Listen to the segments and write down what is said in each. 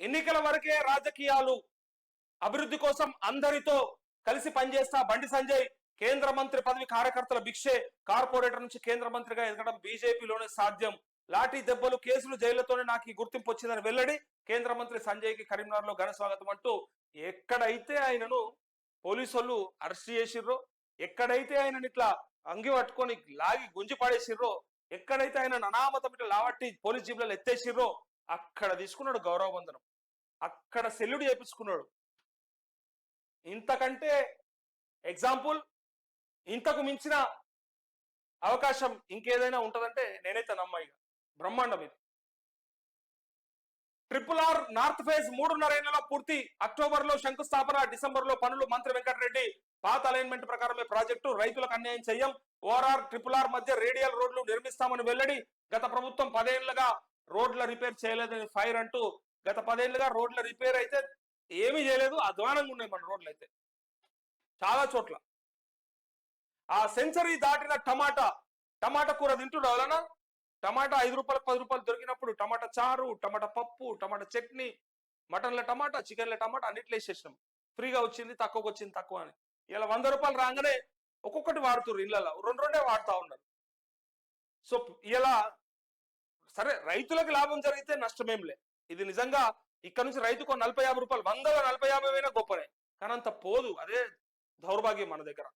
ఎన్నికల వరకే రాజకీయాలు అభివృద్ధి కోసం అందరితో కలిసి పనిచేస్తా బండి సంజయ్ కేంద్ర మంత్రి పదవి కార్యకర్తల భిక్షే కార్పొరేటర్ నుంచి కేంద్ర మంత్రిగా ఎదగడం బీజేపీలోనే సాధ్యం. లాఠీ దెబ్బలు కేసులు జైళ్ళతోనే నాకు ఈ గుర్తింపు వచ్చిందని వెల్లడి కేంద్ర మంత్రి సంజయ్కి కరీంనగర్లో ఘన స్వాగతం అంటూ ఎక్కడైతే ఆయనను పోలీసు వాళ్ళు అరెస్ట్ చేసిర్రో ఎక్కడైతే ఆయనని ఇట్లా అంగి పట్టుకొని లాగి గుంజి పడేసిర్రో ఎక్కడైతే ఆయన అనామతం ఇట్లా లావట్టి పోలీస్ జీబులలో ఎత్తేసిర్రో అక్కడ తీసుకున్నాడు గౌరవ బంధనం అక్కడ సెల్లుడు చేపించుకున్నాడు. ఇంతకంటే ఎగ్జాంపుల్ ఇంతకు మించిన అవకాశం ఇంకేదైనా ఉంటుందంటే నేనైతే నమ్మాయిగా బ్రహ్మాండం ఇది. ట్రిపుల్ ఆర్ నార్త్ ఫేజ్ మూడున్నర ఏళ్ళలో పూర్తి అక్టోబర్లో శంకుస్థాపన డిసెంబర్లో పనులు మంత్రి వెంకటరెడ్డి పాత అలైన్మెంట్ ప్రకారమే ప్రాజెక్టు రైతులకు అన్యాయం చేయం ఓఆర్ఆర్ ట్రిపుల్ ఆర్ మధ్య రేడియల్ రోడ్లు నిర్మిస్తామని వెల్లడి గత ప్రభుత్వం పదేళ్ళుగా రోడ్ల రిపేర్ చేయలేదని ఫైర్ అంటూ గత పదేళ్ళుగా రోడ్ల రిపేర్ అయితే ఏమీ చేయలేదు అధ్వానంగా ఉన్నాయి మన రోడ్లు అయితే. చాలా చోట్ల. ఆ సెంచరీ దాటిన టమాటా టమాటా కూర తింటున్నావు ఎవరన్నా? టమాటా ఐదు రూపాయలు పది రూపాయలు దొరికినప్పుడు టమాటా చారు టమాటా పప్పు టమాటా చట్నీ మటన్ల టమాటా చికెన్ల టమాటా అన్నిట్లో వేసేసినాం. ఫ్రీగా వచ్చింది తక్కువకి వచ్చింది తక్కువ అని. ఇలా వంద రూపాయలు రాగానే ఒక్కొక్కటి వాడుతున్నారు ఇళ్ళలో రెండు రెండే వాడుతూ ఉన్నారు. సో ఇలా సరే రైతులకు లాభం జరిగితే నష్టమేం లే. ఇది నిజంగా ఇక్కడ నుంచి రైతుకు నలభై యాభై రూపాయలు వందల నలభై యాభై అయినా గొప్పనే. కానీ అంత పోదు అదే దౌర్భాగ్యం మన దగ్గర.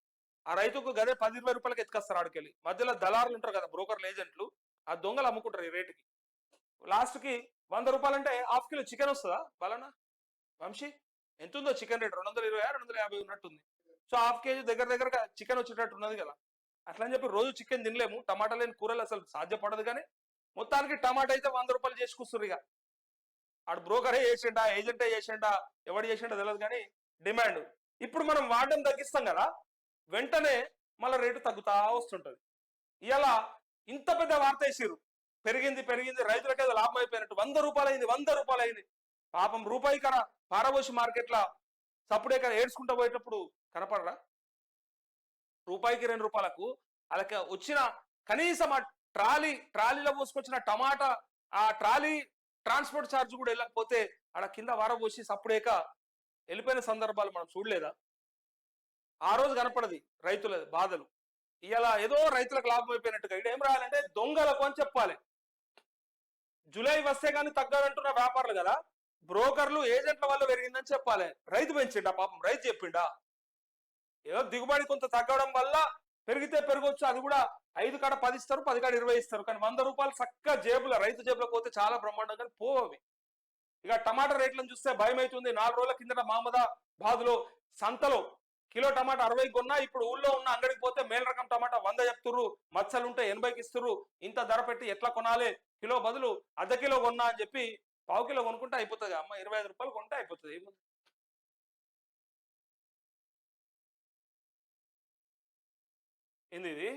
ఆ రైతుకు గదే పది ఇరవై రూపాయలకి ఎత్తుకొస్తారు ఆడికెళ్ళి. మధ్యలో దళారులు ఉంటారు కదా బ్రోకర్లు ఏజెంట్లు ఆ దొంగలు అమ్ముకుంటారు ఈ రేటుకి. లాస్ట్కి వంద రూపాయలు అంటే హాఫ్ కిలో చికెన్ వస్తుందా బలనా వంశీ ఎంత ఉందో చికెన్ రేట్? రెండు వందల ఇరవై రెండు వందల యాభై ఉన్నట్టుంది. సో హాఫ్ కేజీ దగ్గర దగ్గరగా చికెన్ వచ్చేటట్టు ఉన్నది కదా. అట్లా అని చెప్పి రోజు చికెన్ తినలేము టమాటా లేని కూరలు అసలు సాధ్యపడదు కానీ మొత్తానికి టమాటా అయితే వంద రూపాయలు చేసుకొస్తారు ఇక ఆడు బ్రోకరే చేసిండా ఏజెంటే చేసిండా ఎవడు చేసిండో తెలియదు కానీ డిమాండ్. ఇప్పుడు మనం వాడడం తగ్గిస్తాం కదా వెంటనే మళ్ళీ రేటు తగ్గుతా వస్తుంటుంది. ఇలా ఇంత పెద్ద వార్త వేసారు పెరిగింది పెరిగింది రైతులకి లాభం అయిపోయినట్టు. వంద రూపాయలు అయింది వంద రూపాయలు అయింది. పాపం రూపాయి కర పారబోసి మార్కెట్ల సప్పుడే కదా ఏడ్చుకుంటూ పోయేటప్పుడు కనపడరా? రూపాయికి రెండు రూపాయలకు అలాగే వచ్చిన కనీసం ఆ ట్రాలీ ట్రాలీలో పోసుకొచ్చిన టమాటా ఆ ట్రాలీ ట్రాన్స్పోర్ట్ ఛార్జ్ కూడా వెళ్ళకపోతే ఆడ కింద వారబోసి సప్పుడేక వెళ్ళిపోయిన సందర్భాలు మనం చూడలేదా? ఆ రోజు కనపడది రైతుల బాధలు. ఇలా ఏదో రైతులకు లాభం అయిపోయినట్టుగా ఇక్కడ ఏం రాయాలంటే దొంగలకు అని చెప్పాలి. జూలై వస్తే కానీ తగ్గాలంటున్న వ్యాపారులు కదా బ్రోకర్లు ఏజెంట్ల వల్ల పెరిగిందని చెప్పాలి. రైతు పెంచిండా పాపం? రైతు చెప్పిండా? ఏదో దిగుబడి కొంత తగ్గడం వల్ల పెరిగితే పెరగవచ్చు అది కూడా ఐదు కాడ పది ఇస్తారు పది కాడ ఇరవై ఇస్తారు. కానీ వంద రూపాయలు చక్కగా జేబుల రైతు జేబులో పోతే చాలా బ్రహ్మాండం కానీ ఇక టమాటా రేట్లను చూస్తే భయం అవుతుంది నాలుగు రోజుల కిందట మామదా బాదులో సంతలో కిలో టమాటా అరవై కొన్నా ఇప్పుడు ఊళ్ళో ఉన్న అంగడికి పోతే మేల్ రకం టమాటా వంద చెప్తుర్రు మచ్చలు ఉంటే ఎనభైకి ఇస్తుర్రు ఇంత ధర పెట్టి ఎట్లా కొనాలి? కిలో బదులు అర్ధ కిలో కొన్నా అని చెప్పి పావు కిలో కొనుక్కుంటే అయిపోతుంది. అమ్మ ఇరవై ఐదు రూపాయలు కొంటే అయిపోతుంది. ఏముంది ఏంది ఇది